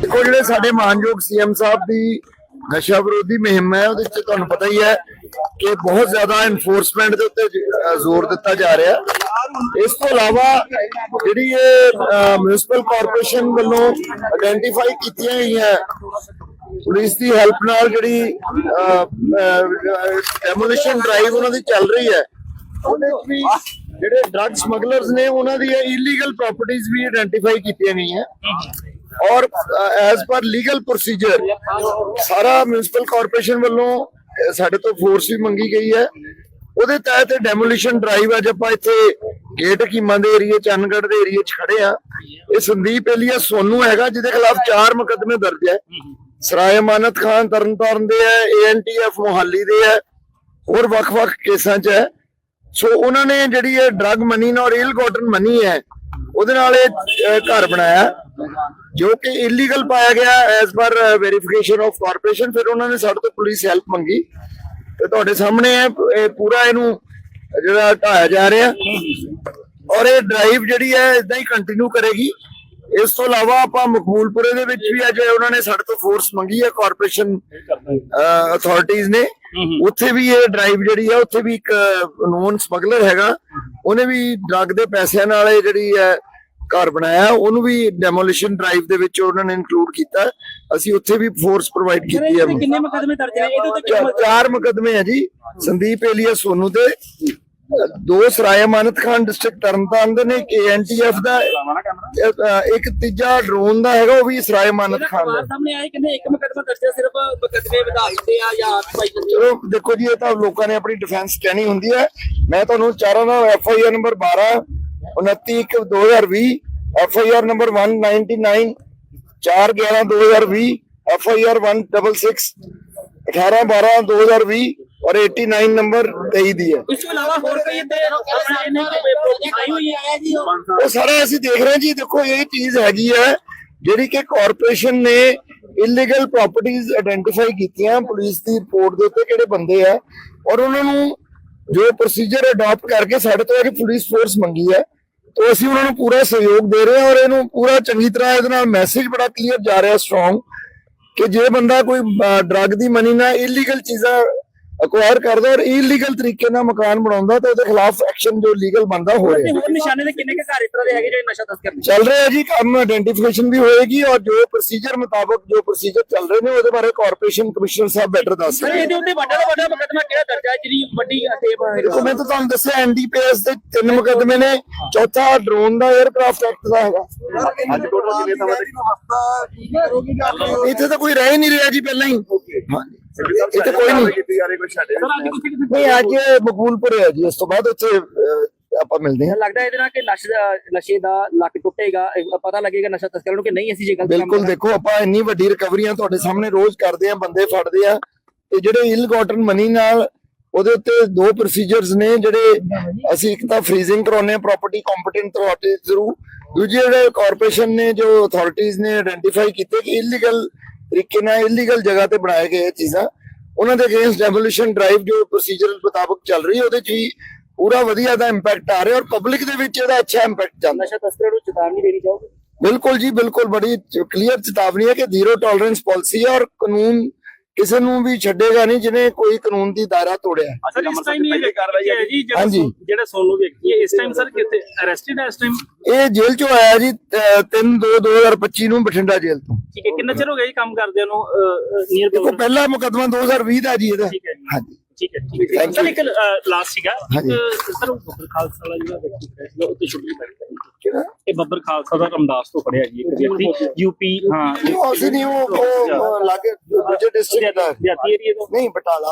ਦੇਖੋ, ਜਿਹੜੇ ਸਾਡੇ ਮਾਨਯੋਗ ਸੀਐਮ ਸਾਹਿਬ ਦੀ ਨਸ਼ਾ ਵਿਰੋਧੀ ਮੁਹਿੰਮ ਹੈ, ਉਹਦੇ ਵਿੱਚ ਤੁਹਾਨੂੰ ਪਤਾ ਹੀ ਹੈ ਕਿ ਬਹੁਤ ਜ਼ਿਆਦਾ ਐਨਫੋਰਸਮੈਂਟ ਦੇ ਉੱਤੇ ਜ਼ੋਰ ਦਿੱਤਾ ਜਾ ਰਿਹਾ ਇਸ ਤੋਂ ਇਲਾਵਾ ਜਿਹੜੀ ਇਹ ਮਿਊਨਿਸਪਲ ਕਾਰਪੋਰੇਸ਼ਨ ਵੱਲੋਂ ਆਇਡੈਂਟੀਫਾਈ ਕੀਤੀਆਂ ਗਈਆਂ ਪੁਲਿਸ ਦੀ ਹੈਲਪ ਨਾਲ ਜਿਹੜੀ ਡੈਮੋਲੀਸ਼ਨ ਡਰਾਈਵ ਉਹਨਾਂ ਦੀ ਚੱਲ ਰਹੀ ਹੈ, ਉਹਦੇ ਵੀ ਜਿਹੜੇ ਡਰੱਗ ਸਮਗਲਰਸ ਨੇ, ਉਹਨਾਂ ਦੀ ਇਲੀਗਲ ਪ੍ਰਾਪਰਟੀਆਂ ਵੀ ਆਇਡੈਂਟੀਫਾਈ ਕੀਤੀਆਂ ਗਈਆਂ। ਔਰ ਐਜ਼ ਪਰ ਲੀਗਲ ਪ੍ਰੋਸੀਜਰ ਸਾਰਾ ਮਿਊਨਿਸਪਲ ਕਾਰਪੋਰੇਸ਼ਨ ਵੱਲੋਂ ਸਾਡੇ ਤੋਂ ਫੋਰਸ ਵੀ ਮੰਗੀ ਗਈ ਹੈ। ਉਹਦੇ ਤਹਿਤ ਡੈਮੋਲੀਸ਼ਨ ਡਰਾਈਵ ਅੱਜ ਆਪਾਂ ਇੱਥੇ ਗੇਟ ਕੀਮਾ ਦੇ ਏਰੀਏ, ਚੰਨਗੜ੍ਹ ਦੇ ਏਰੀਏ 'ਚ ਖੜੇ ਆ ਇਹ ਸੰਦੀਪ ਏਲੀਆ ਸੋਨੂ ਹੈਗਾ, ਜਿਹਦੇ ਖਿਲਾਫ ਚਾਰ ਮੁਕੱਦਮੇ ਦਰਜ ਹੈ। ਸਰਾਏ ਮਾਨਤ ਖਾਨ, ਤਰਨਤਾਰਨ ਦੇ ਹੈ ਏਐਨਟੀਐਫ ਮੋਹਾਲੀ ਦੇ ਹੈ, ਹੋਰ ਵੱਖ-ਵੱਖ ਕੇਸਾਂ 'ਚ ਹੈ। ਸੋ ਉਹਨਾਂ ਨੇ ਜਿਹੜੀ ਇਹ ਡਰੱਗ ਮਨੀ ਔਰ ਇਲ ਗੋਟਨ ਮਨੀ ਹੈ, ਉਹਦੇ ਨਾਲ ਇਹ ਘਰ ਬਣਾਇਆ। ਜੋ ਕਿ ਇਲੀਗਲ ਪਾਇਆ ਗਿਆ as per verification of corporation ਫਿਰ ਉਹਨਾਂ ਨੇ ਸਾਡੇ ਤੋਂ ਪੁਲਿਸ ਹੈਲਪ ਮੰਗੀ। ਤੇ ਤੁਹਾਡੇ ਸਾਹਮਣੇ ਹੈ ਪੂਰਾ ਇਹਨੂੰ ਜਿਹੜਾ ਢਾਇਆ ਜਾ ਰਿਹਾ। ਔਰ ਇਹ ਡਰਾਈਵ ਜਿਹੜੀ ਹੈ ਇਦਾਂ ਹੀ ਕੰਟੀਨਿਊ ਕਰੇਗੀ। ਇਸ ਤੋਂ ਇਲਾਵਾ ਆਪਾਂ ਮਕਬੂਲਪੁਰੇ ਦੇ ਵਿੱਚ ਵੀ ਅੱਜ ਉਹਨਾਂ ਨੇ ਸਾਡੇ ਤੋਂ ਫੋਰਸ ਮੰਗੀ ਹੈ ਕਾਰਪੋਰੇਸ਼ਨ ਅਥਾਰਟੀਆਂ ਨੇ। ਉੱਥੇ ਵੀ ਇਹ ਡਰਾਈਵ ਜਿਹੜੀ ਹੈ, ਉੱਥੇ ਵੀ ਇੱਕ ਨੋਨ ਸਮਗਲਰ ਹੈਗਾ। ਉਹਨੇ ਵੀ ਡਰੱਗ ਦੇ ਪੈਸਿਆਂ ਨਾਲ ਇਹ ਜਿਹੜੀ ਹੈ ਘਰ ਬਣਾਇਆ ਉਹਨੂੰ ਵੀ ਡੈਮੋਲੀਸ਼ਨ ਡਰਾਈਵ ਦੇ ਵਿੱਚ ਉਹਨਾਂ ਨੇ ਇਨਕਲੂਡ ਕੀਤਾ। ਅਸੀਂ ਉੱਥੇ ਵੀ ਫੋਰਸ ਪ੍ਰੋਵਾਈਡ ਕੀਤੀ ਹੈ ਕਿੰਨੇ ਮੁਕਦਮੇ ਦਰਜ ਨੇ? ਇਹਦੇ ਚਾ- ਚਾਰ ਮੁਕਦਮੇ ਹੈ ਜੀ। ਸੰਦੀਪ ਏਲੀਆ ਸੋਨੂ ਦੇ ਦੋ ਸਰਾਏ ਅਮਾਨਤ ਖਾਨ ਡਿਸਟ੍ਰਿਕਟ ਤਰਨਤਾਰਨ ਦੇ ਨੇ ਐਨਟੀਐਫ ਦਾ ਇੱਕ ਤੀਜਾ ਡਰੋਨ ਦਾ ਹੈਗਾ ਉਹ ਵੀ ਸਰਾਏ ਅਮਾਨਤ ਖਾਨ ਦਾ। ਸਾਹਮਣੇ ਆਏ ਕਿੰਨੇ ਇੱਕ ਮੁਕਦਮਾ ਦਰਜ ਸਿਰਫ ਮੁਕਦਮੇ ਵਧਾ ਦਿੱਤੇ ਆ ਜਾਂ ਭਾਈ ਚਲੋ ਦੇਖੋ ਜੀ ਇਹ ਤਾਂ ਲੋਕਾਂ ਨੇ ਆਪਣੀ ਡਿਫੈਂਸ ਕਹਿਣੀ ਹੁੰਦੀ ਹੈ। ਮੈਂ ਤੁਹਾਨੂੰ ਚਾਰਾਂ ਦਾ F I R number 12 29 1 2020 F I R number 199 4 11 2020 F I R 166 18 12 2020 ਔਰ 89 ਨੰਬਰ 23 ਦੀ ਹੈ। ਇਸ ਤੋਂ ਇਲਾਵਾ ਹੋਰ ਕੋਈ ਕੋਈ ਆਈ ਹੋਈ ਹੈ ਜੀ ਉਹ ਸਾਰਾ ਅਸੀਂ ਦੇਖ ਰਹੇ ਜੀ ਦੇਖੋ ਇਹ ਚੀਜ਼ ਹੈਗੀ ਹੈ ਜਿਹੜੀ ਕਿ ਕਾਰਪੋਰੇਸ਼ਨ ਨੇ ਇਲੀਗਲ ਪ੍ਰਾਪਰਟੀਆਂ ਆਇਡੈਂਟੀਫਾਈ ਕੀਤੀਆਂ ਪੁਲਿਸ ਦੀ ਰਿਪੋਰਟ ਦੇ ਉੱਤੇ ਕਿਹੜੇ ਬੰਦੇ ਆ ਔਰ ਉਹਨਾਂ ਨੂੰ ਜੋ ਪ੍ਰੋਸੀਜਰ ਅਡਾਪਟ ਕਰਕੇ ਸਾਡੇ ਤੋਂ ਇੱਕ ਪੁਲਿਸ ਫੋਰਸ ਮੰਗੀ ਹੈ ਤਾਂ ਅਸੀਂ ਉਹਨਾਂ ਨੂੰ ਪੂਰਾ ਸਹਿਯੋਗ ਦੇ ਰਹੇ ਹਾਂ ਔਰ ਇਹਨੂੰ ਪੂਰਾ ਚੰਗੀ ਤਰ੍ਹਾਂ ਇਹਦੇ ਨਾਲ ਮੈਸੇਜ ਬੜਾ ਕਲੀਅਰ ਜਾ ਰਿਹਾ ਸਟਰੋਂਗ ਕਿ ਜੇ ਬੰਦਾ ਕੋਈ ਡਰੱਗ ਦੀ ਮਨੀ ਨਾਲ ਇਲੀਗਲ ਚੀਜ਼ਾਂ ਅਕਵਾਇਰ ਕਰਦਾ ਔਰ ਇਲੀਗਲ ਤਰੀਕੇ ਨਾਲ ਮਕਾਨ ਬਣਾਉਂਦਾ ਤਾਂ ਉਹਦੇ ਖਿਲਾਫ ਐਕਸ਼ਨ ਜੋ ਲੀਗਲ ਬੰਦਾ ਹੋ ਤੇ ਰਿਹਾ ਹੋਰ ਨਿਸ਼ਾਨੇ ਦੇ ਕਿੰਨੇ ਕੁ ਘਰ ਇਸ ਤਰ੍ਹਾਂ ਦੇ ਹੈਗੇ ਜਿਹੜੇ ਨਸ਼ਾ ਤਸਕਰ ਨੇ? ਚੱਲ ਰਿਹਾ ਜੀ ਕੰਮ ਆਇਡੈਂਟੀਫਿਕੇਸ਼ਨ ਵੀ ਹੋਏਗੀ ਔਰ ਜੋ ਪ੍ਰੋਸੀਜਰ ਮੁਤਾਬਕ ਜੋ ਪ੍ਰੋਸੀਜਰ ਚੱਲ ਰਹੇ ਨੇ ਉਹਦੇ ਬਾਰੇ ਕਾਰਪੋਰੇਸ਼ਨ ਕਮਿਸ਼ਨਰ ਸਾਹਿਬ ਬੈਟਰ ਦੱਸ ਸਰ ਰਹੇ ਨੇ। ਇਹਦੇ ਉੱਤੇ ਵੱਡਾ ਤੋਂ ਵੱਡਾ ਮੁਕਦਮਾ ਕਿਹੜਾ ਦਰਜ ਹੈ? ਜਿਹੜੀ ਵੱਡੀ ਸੇਬ ਦੇਖੋ ਮੈਂ ਤਾਂ ਤੁਹਾਨੂੰ ਦੱਸਿਆ ਐਨਡੀਪੀਐਸ ਦੇ ਤਿੰਨ ਮੁਕੱਦਮੇ ਨੇ। ਚੌਥਾ ਡਰੋਨ ਦਾ 에ਅਰਕ੍ਰਾਫਟ ਐਕਟ ਦਾ ਹੈਗਾ। ਅੱਜ ਟੋਟਲ ਕਿੰਨੇ ਸਮੇਂ ਤੱਕ ਇੱਥੇ ਤਾਂ ਕੋਈ ਰਹਿ ਨਹੀਂ ਰਿਹਾ ਜੀ ਪਹਿਲਾਂ ਹੀ। ਹਾਂਜੀ ਇੱਥੇ ਕੋਈ ਨਹੀਂ। ਕੀਤੀ ਜਾ ਰਹੀ ਕੋਈ ਛੱਡੇ ਨਹੀਂ ਅੱਜ ਮਕਬੂਲਪੁਰ ਹੈ ਜੀ ਉਸ ਤੋਂ ਬਾਅਦ ਉੱਥੇ ਆਪਾਂ ਮਿਲਦੇ ਹਾਂ। ਲੱਗਦਾ ਇਹਦੇ ਨਾਲ ਕਿ ਨਸ਼ੇ ਦਾ ਨਸ਼ੇ ਦਾ ਲੱਕ ਟੁੱਟੇਗਾ ਪਤਾ ਲੱਗੇਗਾ ਨਸ਼ਾ ਤਸਕਰਾਂ ਨੂੰ ਕਿ ਨਹੀਂ ਅਸੀਂ ਜੇ ਕੰਮ ਬਿਲਕੁਲ ਦੇਖੋ ਆਪਾਂ ਇੰਨੀ ਵੱਡੀ ਰਿਕਵਰੀਆਂ ਤੁਹਾਡੇ ਸਾਹਮਣੇ ਰੋਜ਼ ਕਰਦੇ ਆ ਬੰਦੇ ਫੜਦੇ ਆ ਤੇ ਜਿਹੜੇ ਇਲ ਗੋਟਨ ਮਨੀ ਨਾਲ ਉਹਦੇ ਉੱਤੇ ਦੋ ਪ੍ਰੋਸੀਜਰਸ ਨੇ ਜਿਹੜੇ ਅਸੀਂ ਇੱਕ ਤਾਂ ਫ੍ਰੀਜ਼ਿੰਗ ਕਰਾਉਨੇ ਆ ਪ੍ਰਾਪਰਟੀ ਕੰਪੀਟੈਂਟ ਅਥਾਰਟੀ ਥਰੂ ਦੂਜੇ ਜਿਹੜੇ ਕਾਰਪੋਰੇਸ਼ਨ ਨੇ ਜੋ ਅਥਾਰਟੀਆਂ ਨੇ ਆਇਡੈਂਟੀਫਾਈ ਕੀਤੇ ਕਿ ਇਲੀਗਲ ਤਰੀਕੇ ਨਾਲ ਇਲੀਗਲ ਜਗ੍ਹਾ ਤੇ ਬਣਾਏ ਗਏ ਚੀਜ਼ਾਂ। ਉਹਨਾਂ ਦੇ ਅਗੇਂਸਟ ਡੈਮੋਲੀਸ਼ਨ ਡਰਾਈਵ ਜੋ ਪ੍ਰੋਸੀਜਰ ਮੁਤਾਬਕ ਚੱਲ ਰਹੀ ਹੈ ਉਹਦੇ ਚ ਵੀ ਪੂਰਾ ਵਧੀਆ ਦਾ ਇੰਪੈਕਟ ਆ ਰਿਹਾ ਔਰ ਪਬਲਿਕ ਦੇ ਵਿੱਚ ਇਹਦਾ ਅੱਛਾ ਇੰਪੈਕਟ ਜਾਂਦਾ। ਨਸ਼ਾ ਤਸਕਰਾਂ ਨੂੰ ਚੇਤਾਵਨੀ ਦੇਣੀ ਚਾਹੋਗੇ? ਬਿਲਕੁਲ ਜੀ ਬਿਲਕੁਲ ਬੜੀ ਕਲੀਅਰ ਚੇਤਾਵਨੀ ਹੈ ਕਿ ਜ਼ੀਰੋ ਟੋਲਰੈਂਸ ਪਾਲਿਸੀ ਹੈ ਔਰ ਕਾਨੂੰਨ ਕਿਸੇ ਨੂੰ ਵੀ ਛੱਡੇਗਾ ਨਹੀਂ ਜਿਹਨੇ ਕੋਈ ਕਾਨੂੰਨ ਦੀ ਦਾਇਰਾ ਤੋੜਿਆ। ਹੈ। ਸਰ ਇਸ ਟਾਈਮ ਇਹ ਕਾਰਵਾਈ ਹੈ ਜੀ ਜਿਹੜਾ ਸੋਨੂ ਵਿਅਕਤੀ ਹੈ ਇਸ ਟਾਈਮ ਸਰ ਕਿੱਥੇ ਅਰੈਸਟਡ ਹੈ ਇਸ ਟਾਈਮ ਇਹ ਜੇਲ੍ਹ ਚੋਂ ਆਇਆ ਜੀ 3 2 2025 ਨੂੰ ਬਠਿੰਡਾ ਜੇਲ੍ਹ ਤੋਂ। ਠੀਕ ਹੈ ਕਿੰਨਾ ਚਿਰ ਹੋ ਗਿਆ ਜੀ ਕੰਮ ਕਰਦਿਆਂ ਨੂੰ ਨੀਅਰ ਦੇਖੋ ਪਹਿਲਾ ਮੁਕਦਮਾ 2020 ਦਾ ਜੀ ਇਹਦਾ। ਠੀਕ ਹੈ ਜੀ। ਹਾਂਜੀ। ਠੀਕ ਹੈ ਠੀਕ ਹੈ। ਸਰ. ਇੱਕ ਲਾਸਟ ਸੀਗਾ। ਹਾਂਜੀ। ਇੱਕ ਸਰ ਉਹ ਬੱਬਰ ਖਾਲਸਾ ਵਾਲਾ ਜਿਹੜਾ ਵਿਅਕਤੀ ਫੜਿਆ ਸੀਗਾ ਉੱਤੇ ਛੁੱਟੀ ਪਈ ਇਹ ਬੱਬਰ ਖਾਲਸਾ ਦਾ ਰਮਦਾਸ ਤੋਂ ਫੜਿਆ ਜੀ ਇੱਕ ਵਿਅਕਤੀ। ਯੂਪੀ ਹਾਂ ਉਹ ਅਸੀਂ ਨਹੀਂ ਉਹ ਉਹ ਲਾਗੇ ਦੂਜੇ ਡਿਸਟ੍ਰਿਕਟ ਦਾ। ਵਿਅਕਤੀ ਏਰੀਆ ਤੋਂ? ਨਹੀਂ ਬਟਾਲਾ।